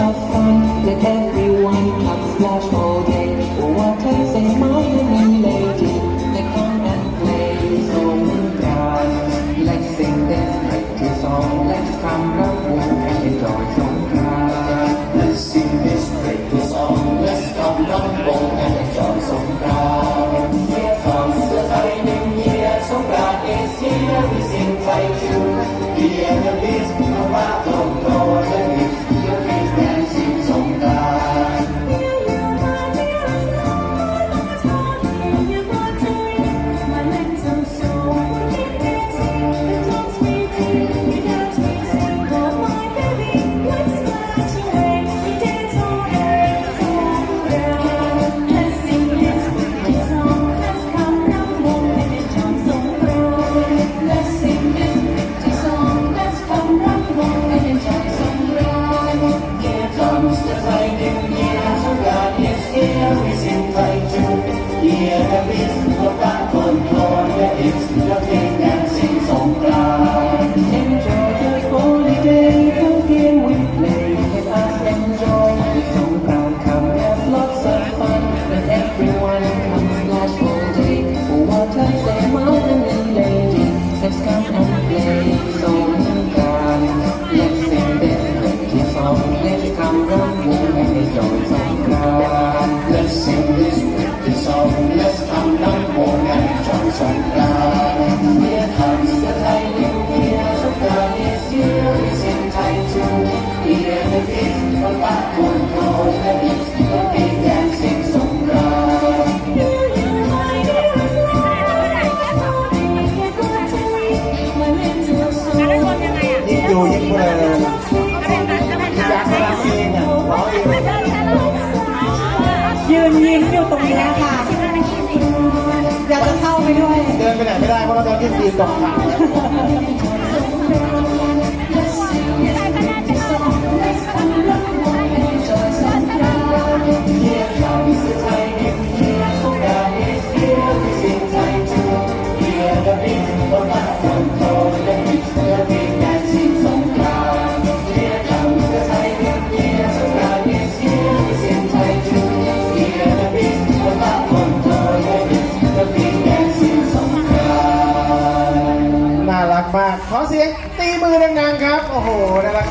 of fun. Let everyone come splash all day. Oh, what a say, lady. They come and play song with God. Let's sing this pretty song. Let's come love and enjoy song God. Let's sing this pretty song. Let's come love and enjoy song God. Here comes the time in year. Song God is here. We sing by you. The enemies come out of take time. ยืนยิ้มอยู่ตรงนี้ค่ะ อยากจะเข้าไปด้วย เดินไปไหนไม่ได้เพราะเราโดนที่ตีนตกขา เสียงตีมือดังๆครับ โอ้โหน่ารัก